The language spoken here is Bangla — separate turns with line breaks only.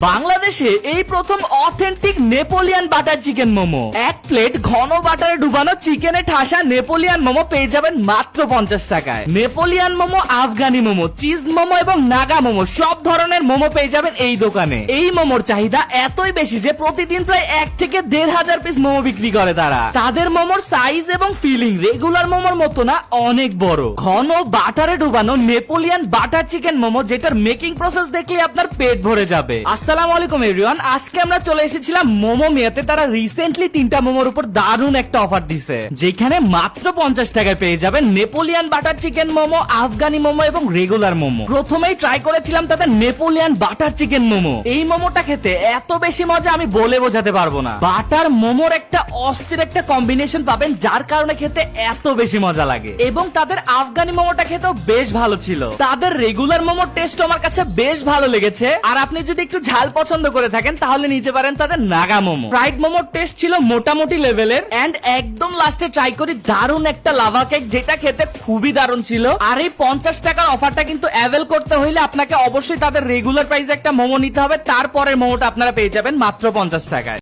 বাংলাদেশে এই প্রথম authentic Napoleon butter chicken momo. এক প্লেট ঘন বাটারে ডুবানো চিকেনে ঠাসা নেপোলিয়ান মোমো পেয়ে যাবেন মাত্র পঞ্চাশ টাকায়। নেপোলিয়ান মোমো, আফগানি মোমো, চিজ মোমো এবং নাগা মোমো, সব ধরনের মোমো পেয়ে যাবেন এই দোকানে। এই মোমোর চাহিদা এতই বেশি যে প্রতিদিন প্রায় এক থেকে দেড় হাজার পিস মোমো বিক্রি করে তারা। তাদের মোমোর সাইজ এবং ফিলিং রেগুলার মোমোর মতো না, অনেক বড়। ঘন বাটারে ডুবানো নেপোলিয়ান বাটার চিকেন মোমো, যেটার মেকিং প্রসেস দেখলে আপনার পেট ভরে যাবে। আসসালামু আলাইকুম এভরিওয়ান আজকে আমরা চলে এসেছিলাম মোমো মিয়াতে। তারা রিসেন্টলি তিনটা মোমোর উপর দারুণ একটা অফার দিছে। যেখানে মাত্র পঞ্চাশ টাকায় পেয়ে যাবেন Napoleon butter chicken momo, Afghani momo এবং রেগুলার মোমো। প্রথমেই ট্রাই করেছিলাম তাদের নেপোলিয়ান বাটার চিকেন মোমো। এই মোমোটা খেতে এত বেশি মজা আমি বলে বোঝাতে পারব না। বাটার মোমোর একটা অস্থির একটা কম্বিনেশন পাবেন, যার কারণে খেতে এত বেশি মজা লাগে। এবং তাদের আফগানি মোমোটা খেতেও বেশ ভালো ছিল। তাদের রেগুলার মোমোর টেস্ট আমার কাছে বেশ ভালো লেগেছে। আর আপনি যদি একটু ঝাল পছন্দ করে থাকেন, তাহলে নিতে পারেন তাদের নাগা মোমো। ফ্রাইড মোমোর টেস্ট ছিল মোটামুটি লেভেলের এন্ড একদম লাস্টে ট্রাই করি, দারুণ একটা লাভা কেক যেটা খেতে খুবই দারুণ ছিল। আর এই পঞ্চাশ টাকার অফারটা কিন্তু অ্যাভেল করতে হইলে আপনাকে অবশ্যই তাদের রেগুলার প্রাইস একটা মোমো নিতে হবে, তারপরের মোমোটা আপনারা পেয়ে যাবেন মাত্র পঞ্চাশ টাকায়।